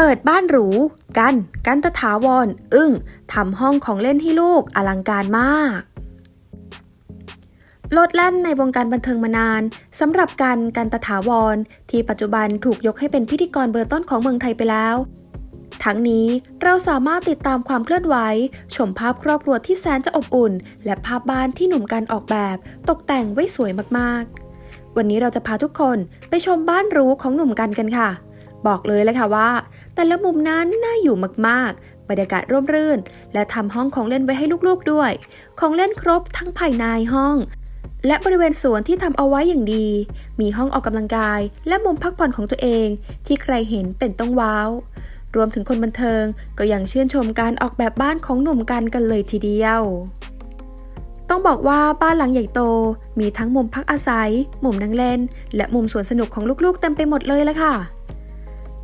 เปิดบ้านหรู กัน กันตถาวรอึ้งทำห้องของเล่นให้ลูกอลังการมากโลดแล่นในวงการบันเทิงมานานสำหรับกันกันตถาวร ที่ปัจจุบันถูกยกให้เป็นพิธีกรเบอร์ต้นของเมืองไทยไปแล้ว ทั้งนี้เราสามารถติดตามความเคลื่อนไหว ชมภาพครอบครัวที่แสนจะอบอุ่น และภาพบ้านที่หนุ่มกันออกแบบ ตกแต่งไว้สวยมากๆ วันนี้เราจะพาทุกคนไปชมบ้านหรูของหนุ่มกันกันค่ะ บอกเลยเลยค่ะว่า แต่ละมุมนั้นน่าอยู่มากๆ บรรยากาศร่มรื่น และทำห้องของเล่นไว้ให้ลูกๆด้วย ของเล่นครบทั้งภายในห้อง และบริเวณสวนที่ทำเอาไว้อย่างดี มีห้องออกกำลังกาย และมุมพักผ่อนของตัวเอง ที่ใครเห็นเป็นต้องว้าวรวมถึงคนบันเทิงก็ยังชื่นชมการออกแบบบ้านของหนุ่มกันกันเลยทีเดียว ต้องบอกว่าบ้านหลังใหญ่โต มีทั้งมุมพักอาศัย มุมนั่งเล่น และมุมสวนสนุกของลูกๆเต็มไปหมดเลยละค่ะ